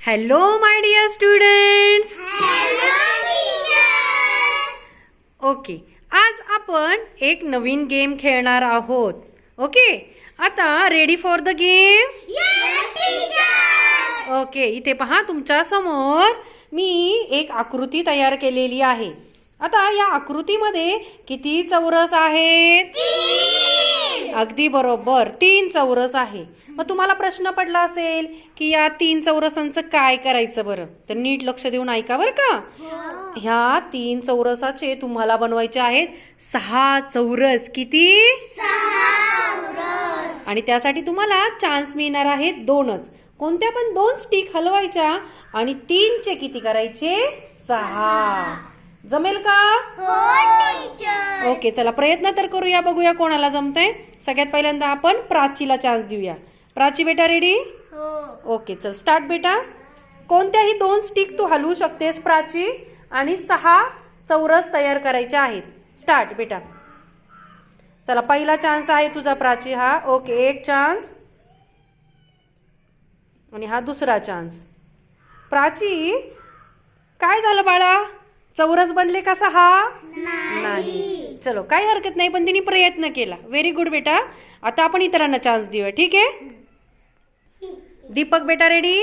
Hello my dear students okay आज आपण एक नवीन गेम खेळणार आहोत. ओके आता ready for the game okay इथे पहा तुमच्यासमोर मी एक आकृती तयार केलेली आहे. आता या आकृतीमध्ये किती चौरस आहेत? अगदी बरोबर. तीन चौरस आहे. मग तुम्हाला प्रश्न पडला असेल की या तीन चौरसांचं काय करायचं बरं? तर नीट लक्ष देऊन ऐका बरं का. ह्या तीन चौरसाचे तुम्हाला बनवायचे आहेत सहा चौरस. किती? आणि त्यासाठी तुम्हाला चान्स मिळणार आहेत दोनच. कोणत्या पण दोन स्टिक हलवायच्या आणि तीनचे किती करायचे? सहा. जमेल का? ओके चला प्रयत्न तर करूया बघूया कोणाला जमतंय. सगळ्यात पहिल्यांदा आपण प्राचीला चान्स देऊया. प्राची बेटा रेडी ओके चल स्टार्ट बेटा. कोणत्याही दोन स्टिक तू हलवू शकतेस प्राची? आणि सहा चौरस तयार करायचे आहेत. स्टार्ट बेटा. चला पहिला चान्स आहे तुझा प्राची हा. ओके एक चान्स आणि हा दुसरा चान्स प्राची काय झालं बाळा? चौरस बनले का सहा? नाही. चलो काही हरकत नाही पण तिने प्रयत्न केला. व्हेरी गुड बेटा. आता आपण इतरांना चान्स देऊया ठीक आहे? दीपक बेटा रेडी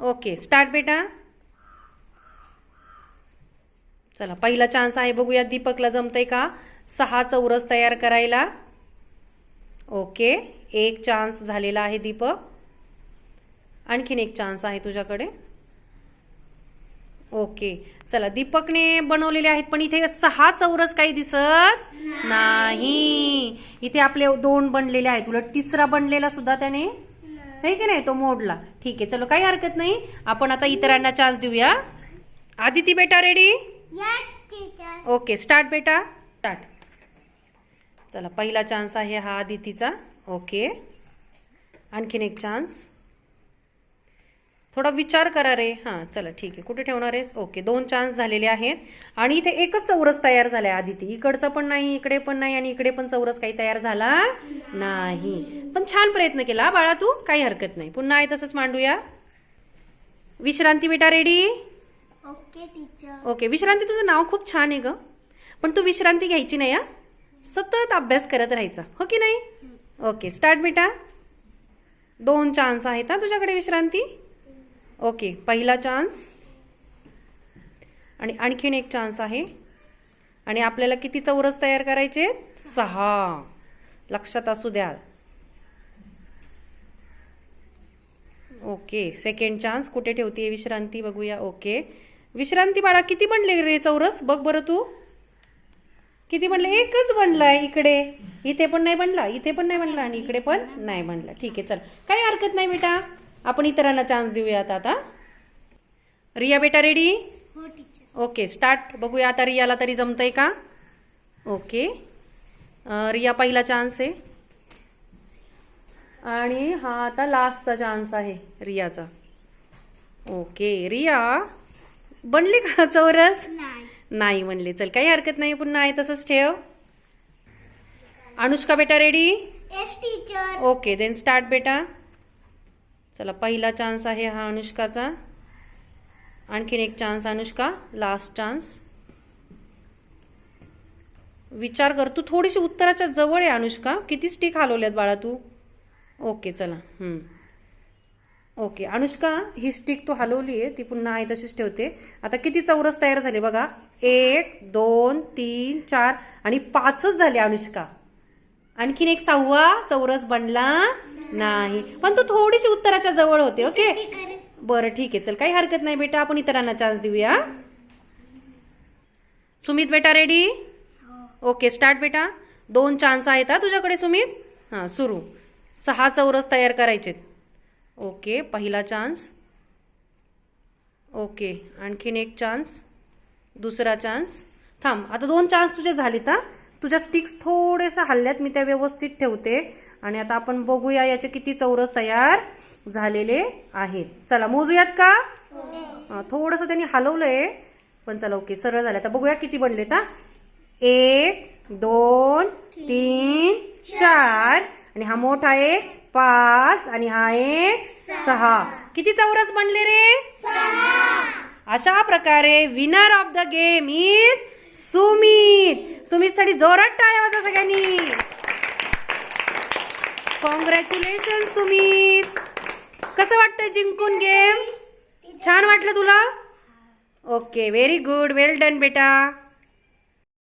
ओके स्टार्ट बेटा. चला पहिला चान्स आहे बघूया दीपकला जमतंय का? सहा चौरस तयार करायला. ओके एक चान्स झालेला आहे दीपक. आणखीन एक चान्स आहे तुझ्याकडे. ओके. चला दीपकने बनवलेले आहेत पण इथे सहा चौरस काही दिसत नाही. इथे आपले दोन बनलेले आहेत. उलट तिसरा बनलेला सुद्धा त्याने? आहे की नाही? तो मोडला. ठीक आहे चलो काही हरकत नाही. आपण आता इतरांना चान्स देऊया. आदिती बेटा रेडी ओके स्टार्ट बेटा. स्टार्ट चला पहिला चान्स आहे हा आदितीचा. ओके. आणखीन एक चान्स थोडा विचार करा रे. हां चला ठीक आहे. कुठे ठेवणार आहेस? ओके दोन चान्स झालेले आहेत. आणि इथे एकच चौरस तयार झालाय आदिती. इकडचं पण नाही इकडे पण नाही आणि इकडे पण चौरस काही तयार झाला नाही. पण छान प्रयत्न केला बाळा तू. काही हरकत नाही. पुन्हा आहे तसंच मांडूया. विश्रांती बेटा रेडी? ओके टीचर ओके विश्रांती तुझं नाव खूप छान आहे ग. पण तू विश्रांती घ्यायची नाही हा? सतत अभ्यास करत राहायचा हो की नाही? ओके स्टार्ट बेटा दोन चान्स आहेत हा तुझ्याकडे विश्रांती. ओके पहिला चान्स आणि आणखीन एक चान्स आहे. आणि आपल्याला किती चौरस तयार करायचे सहा. लक्षात असू द्या ओके सेकंड चान्स कुठे ठेवते विश्रांती? बघूया. ओके. विश्रांती बाळा किती बनले रे चौरस? बघ बरं तू. किती बनले? एकच बनलाय इकडे. इथे पण नाही बनला इथे पण नाही बनला आणि इकडे पण नाही बनला. ठीक आहे चल. काही हरकत नाही बेटा. आपण इतरांना चान्स देऊयात आता. रिया बेटा रेडी हो टीचर ओके स्टार्ट बघूया आता रियाला तरी जमतंय का? ओके रिया पहिला चान्स आहे. आणि हा आता लास्टचा चान्स आहे रियाचा. ओके रिया? बनले का चौरस? नाही. म्हणले चल काही हरकत नाही पुन्हा आहे तसंच ठेव. अनुष्का बेटा ready teacher okay then start बेटा. चला पहिला चान्स आहे हा अनुष्काचा. आणखीन एक चान्स अनुष्का. लास्ट चान्स विचार कर तू थोडीशी उत्तराच्या जवळ आहे अनुष्का. किती स्टिक हलवल्यात बाळा तू? ओके चला. ओके अनुष्का ही स्टिक तू हलवली आहे ती पुन्हा आहे तशीच ठेवते. आता किती चौरस तयार झाले बघा. एक दोन तीन चार आणि पाचच झाले अनुष्का. आणखीन एक सहावा चौरस बनला. नाही. पण तू थोडीशी उत्तराच्या जवळ होते ओके? बरं ठीक आहे. चल काही हरकत नाही बेटा. आपण इतरांना चान्स देऊया सुमित बेटा रेडी ओके स्टार्ट बेटा. दोन चान्स आहेत हा तुझ्याकडे सुमित? हां सुरू. सहा चौरस तयार करायचेत. ओके पहिला चान्स ओके आणखीन एक चान्स दुसरा चान्स थांब आता दोन चान्स तुझे झालेत हा? तुझ्या स्टिक्स थोड्याशा हल्ल्यात मी त्या व्यवस्थित ठेवते. आणि आता आपण बघूया याचे किती चौरस तयार झालेले आहेत. चला मोजूयात का? थोडंसं त्यांनी हलवलंय पण चला ओके सरळ झालं आता बघूया किती बनलेत हा. एक दोन तीन चार. आणि हा मोठा एक पाच आणि हा एक सहा. किती चौरस बनले रे? अशा प्रकारे winner of the game is Sumit. Sumit साठी जोरात टाळ्या वाजा सगळ्यांनी. कॉंग्रॅच्युलेशन सुमित कसं वाटतं जिंकून गेम छान वाटलं तुला? Okay very good well done बेटा.